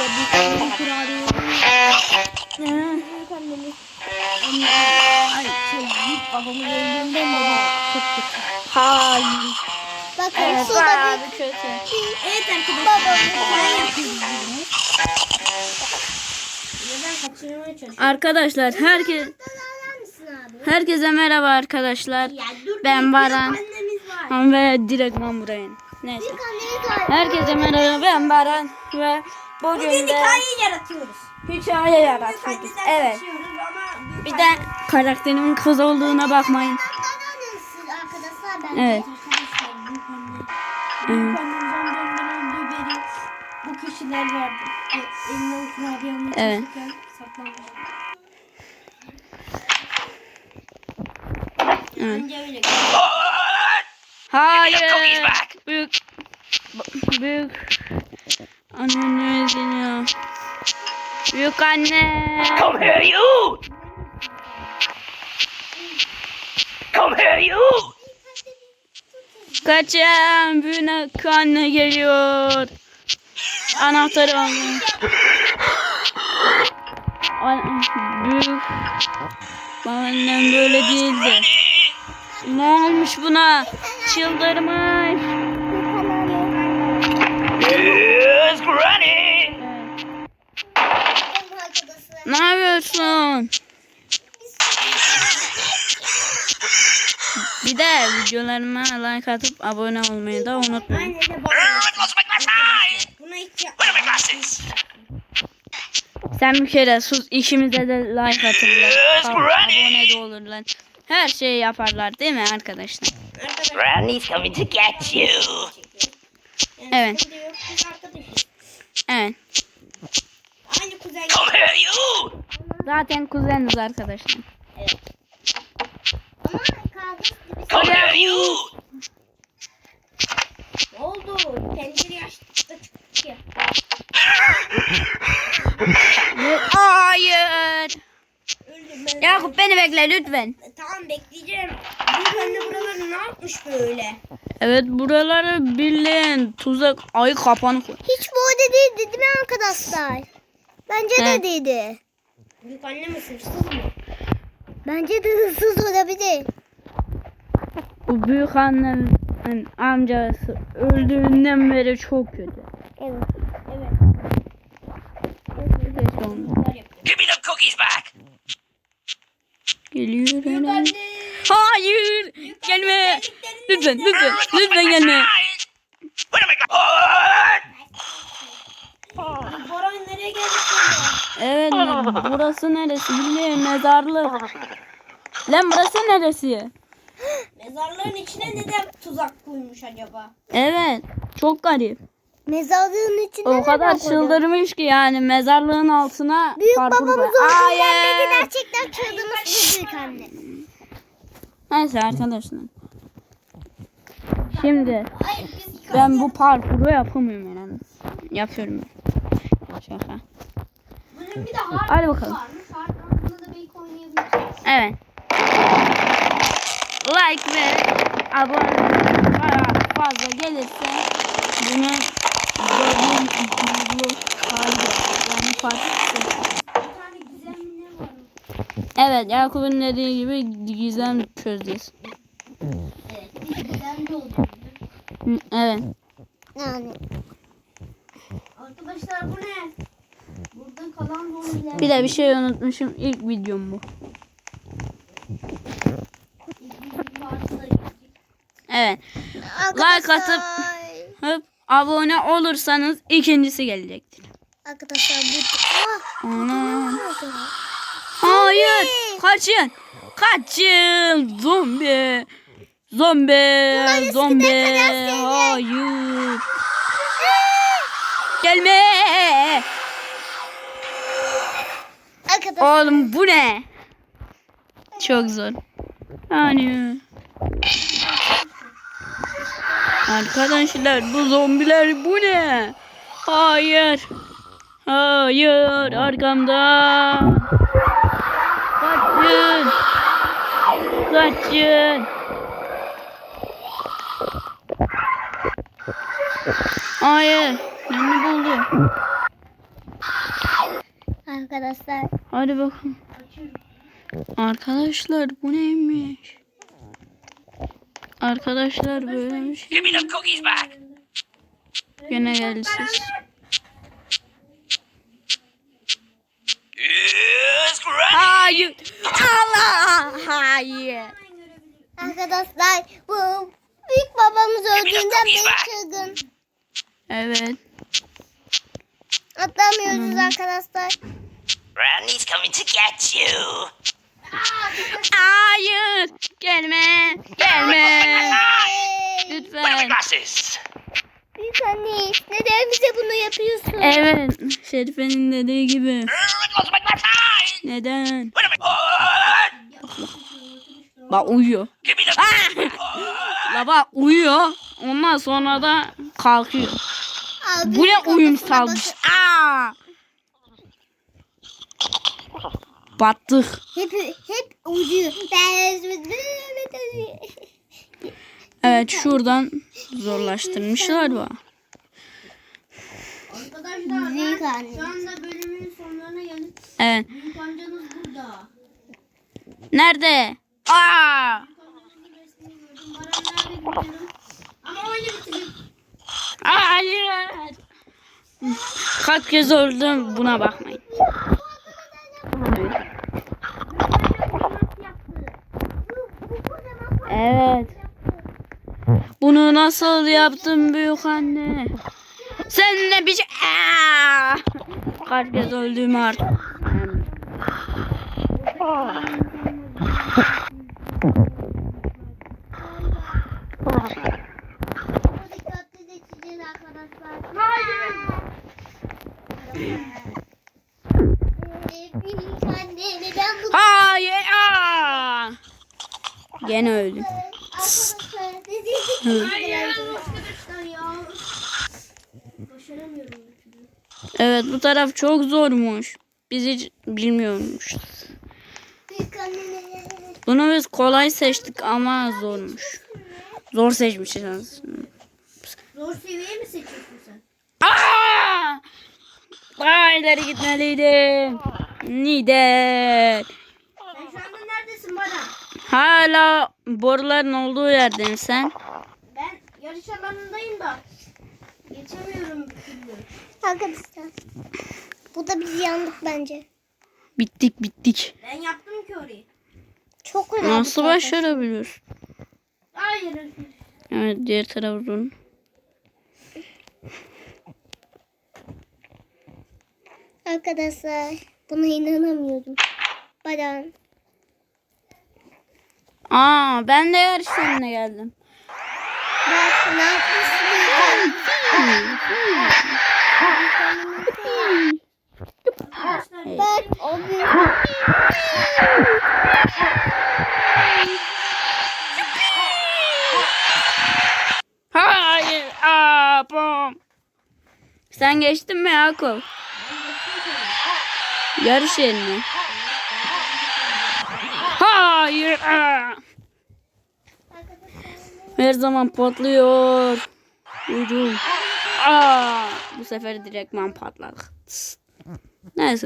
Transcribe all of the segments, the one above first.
de bir kurabiye. Ne? Büyük annemiz. Anne, ay şey büyük babamın öldüğünden baba çok kötü. Hayır. Bakın Evet suda bayağı bir bir kötü. Evet arkadaşlar. babamın Ben yapıyorum. Arkadaşlar herkes herkese merhaba arkadaşlar. Ben Baran. büyük Annemiz var. Ve direktman buraya. Neyse. Büyük annemiz var. Herkese merhaba ben Baran ve bugün Bugün de hikayeyi yaratıyoruz. hikaye yaratıyoruz. Evet. Bir de karakterimin kız olduğuna bakmayın. Aranırsın arkadaşlar ben. Evet. Bu kişiler vardı. E, Evet. saklanmış. Hayır. Büyük büyük anne deniyor. Büyük anne. Come here, you! Come here, you! Kaçın. Büyük anne geliyor. Anahtarı alın. An büyük. Annem böyle değildi. Ne olmuş buna? Çıldırmış. Ne yapıyorsun? Bir de videolarıma like atıp abone olmayı da unutmayın. Sen bir kere sus ikimize de like atırlar. Abone de olurlar. Her şeyi yaparlar değil mi arkadaşlar? Granny's coming to get you! Evet. Evet. Aynı kuzen Come here, you! Zaten kuzeniz arkadaşlar. Ama kardeş gibi Come here, you! Ne oldu? Tencere açtı çıktı Hayır. Öldüm ben. Yakup beni bekle lütfen. Tamam bekleyeceğim. Büyük anne buraları ne yapmış böyle? Evet buraları bilin. Tuzak ay kapanık. Hiç bu değildi değil mi arkadaşlar? Bence Evet. de değildi. Büyük anne mi hırsız mı? Bence de hırsız olabilir. Bu büyük annemin amcası öldüğünden beri çok kötü. Evet. Evet. Keşke yapıyor. Give me the cookies back! Geliyor Büyük herhalde. anne. Hayır. Gelme. Lütfen lütfen. Lütfen gelme. eyes! Where are my glasses? Boran nereye geldik böyle? Evet burası neresi bilmiyorum mezarlık. Lan burası neresi? Mezarlığın içine neden tuzak koymuş acaba? Evet çok garip. Mezarlığın içinde O kadar çıldırmış ki yani mezarlığın altına Büyük parkur babamız koy- Hayır. gerçekten çıldırmış bir büyük anne. Neyse arkadaşlar. Şimdi Hayır biz ben bu parkuru yapamıyorum herhalde. Yapıyorum. Şaka. Bunun bir de hard Hadi bakalım. varmış. Hard modunda da belki oynayabiliriz. Evet. Like ve abone bayağı fazla gelirse bunu gördüğüm bu hali yani farklı. Bir tane gizemli var? Evet Yakup'un dediği gibi gizem çözeceğiz. Evet. Bir gizemli. Hı, Evet. Yani Arkadaşlar bu ne? Zombiler. Bir de bir şey unutmuşum. İlk videom bu. Evet. Like atıp hop, abone olursanız ikincisi gelecektir. Arkadaşlar bu... Ah! Ana. Hayır. Kaçın. Kaçın. Zombi. Zombi. Zombi. Hayır. Gelme. Arkadaşlar Oğlum bu ne? Çok zor. Yani. Arkadaşlar bu zombiler bu ne? Hayır. Hayır arkamda. Kaçın. Kaçın. Hayır. Beni buldu. arkadaşlar. Hadi bakalım. Arkadaşlar bu neymiş? Arkadaşlar the cookies back. Gene geldi great. Hayır. Allah hayır. Arkadaşlar bu büyük babamız öldüğünden beri çılgın. Evet. Atlamıyoruz arkadaşlar. Randy's coming to get you. Hayır. Gelme. Gelme. Where are Lütfen. glasses? büyük anne neden bize bunu yapıyorsun? Evet. Şerife'nin dediği gibi. My glasses. Neden? Where am I? Oh, Bak uyuyor. give me the. La bak uyuyor. Ondan sonra da kalkıyor. Abi, Bu ne kafasına uyum salmış. Aa! Battık. Hep hep. Ben Evet şuradan zorlaştırmışlar bu. Arkadaşlar Büyük ben anne. şu anda bölümün sonlarına geldik. Evet. Büyük amcanız burada. Nerede? Aa! Ama oyunu bitirdim. Hayır. Kaç kez öldüm buna bakmayın. Evet. Bunu nasıl yaptın büyük anne? Sen ne bir şey... Kaç kez öldüm artık. Hayır. Aa! Gene öldüm. arkadaşlar? Hayır arkadaşlar ya. Başaramıyorum bir türlü. Evet bu taraf çok zormuş. Biz hiç neden? Bunu biz kolay seçtik ama zormuş. Zor seçmişiz aslında. Zor seviye mi seçiyorsun sen? Aa! Daha ileri gitmeliydim. Neden? Sen şu anda neredesin Baran? Hala boruların olduğu yerden sen. Ben yarış alanındayım da. Geçemiyorum. Arkadaşlar. Bu da biz yandık bence. Bittik bittik. Ben yaptım ki orayı. Çok önemli. Nasıl başarabiliyorsun? Hayır. Evet diğer taraf zor. Arkadaşlar buna inanamıyorum. Baran. Aa ben de yarış sonuna geldim. Bak ne yapmışsın Bak o büyük Hayır. Aa, bom. Sen geçtin mi Yakup? Yarış yerine. Hayır. Her zaman patlıyor. Ucum. Aa, bu sefer direktman patladık. Tıs. Nice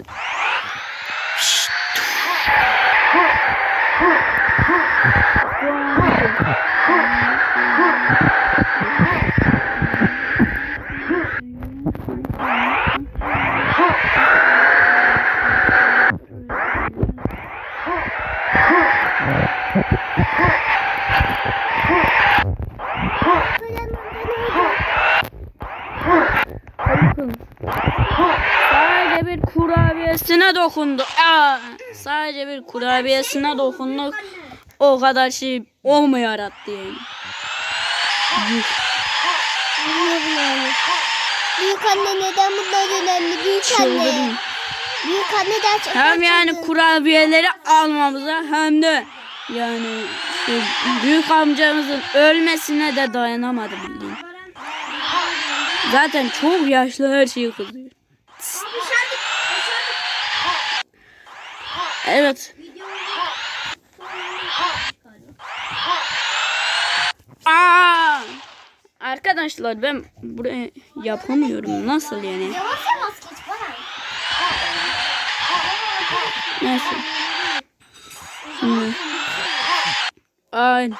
kurabiyesine dokundu. Aa, sadece bir kurabiyesine dokunduk. O kadar şey olmuyor yarattı yani. Büyük anne neden bunlar önemli? Büyük anne. Çıldırdım. Büyük anne gerçekten Hem yani kurabiyeleri almamıza hem de yani işte büyük amcamızın ölmesine de dayanamadı bildiğin. Zaten çok yaşlı her şeyi kızıyor. Evet. Aa! Arkadaşlar ben buraya yapamıyorum. Nasıl yani? Neyse. Şimdi. Ay.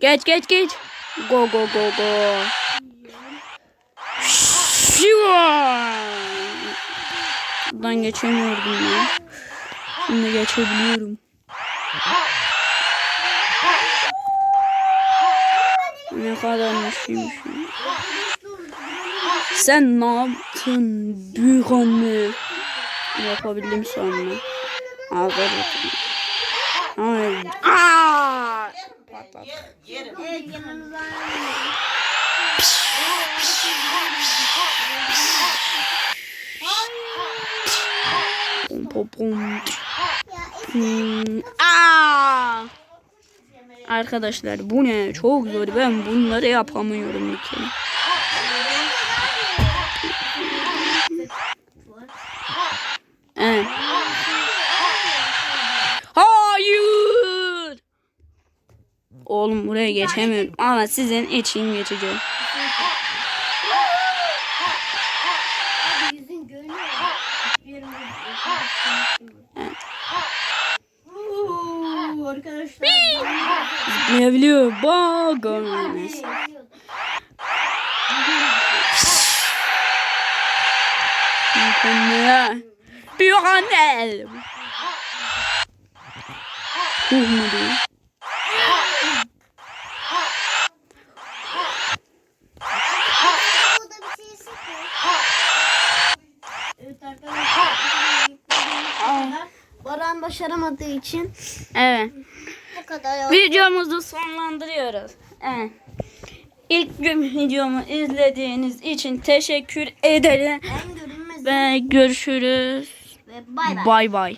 Geç geç geç. Go go go go. Şiva. Buradan geçemiyordum ya. Şimdi geçebiliyorum. Ne kadar ya. Sen ne yaptın büyük anne? Yapabildim sonra. Aferin. Ay. Aa! Yanımızdan Pom pom pom. Hmm. Aa! Arkadaşlar bu ne? Çok zor. Ben bunları yapamıyorum bir kere. Oğlum buraya geçemiyorum ama sizin için geçeceğim. Arkadaşlar. Zıplayabiliyor. Gomez. Mükemmel. Büyük anne. Huh mu diyor? Bu da bir şey sıkıyor. Evet arkadaşlar. Baran başaramadığı için Evet. Bu kadar yok. Videomuzu sonlandırıyoruz. Evet. İlk gün videomu izlediğiniz için teşekkür ederim. en görünmez Ve görüşürüz. ve bay bay. Bay bay.